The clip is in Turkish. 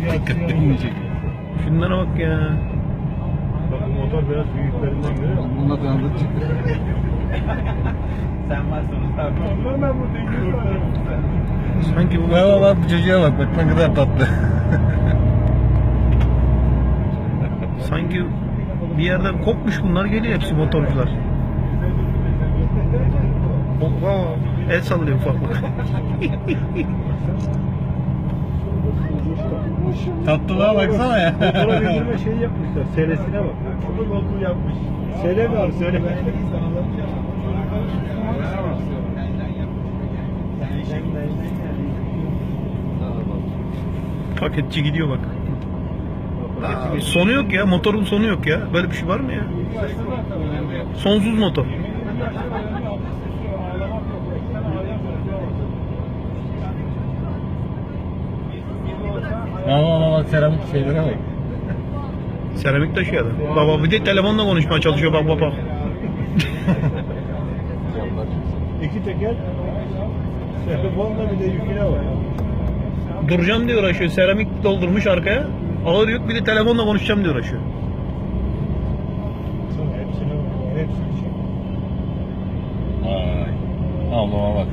Dikkatlerini çekiyor. Şunlara bak ya. Bak bu motor biraz büyüklerinden musun? Bununla tanıdık çıktı. Sen varsın usta. Ben Sanki bu Bak bak bu çocuğa bak bak ne kadar tatlı. sanki bir yerden kopmuş bunlar geliyor hepsi motorcular. Hoppa el sallıyor ufaklık. Tatlılığa baksana ya. Motora bindirme şey yapmışlar. Selesine bak. Çok okul yapmış. Sele var sele. Paketçi gidiyor bak. Aa, Sonu yok ya motorun sonu yok ya. Böyle bir şey var mı ya? Sonsuz motor. Ama ama bak seramik şeylere bak. Seramik taşıyor adam. Baba bir de telefonla konuşmaya çalışıyor bak baba. İki teker. Telefonla bir de yüküne var. Duracağım diyor uğraşıyor. Seramik doldurmuş arkaya. Ağır yük bir de telefonla konuşacağım diyor uğraşıyor. Hepsini, hepsini çek. Vay. Ablama bak.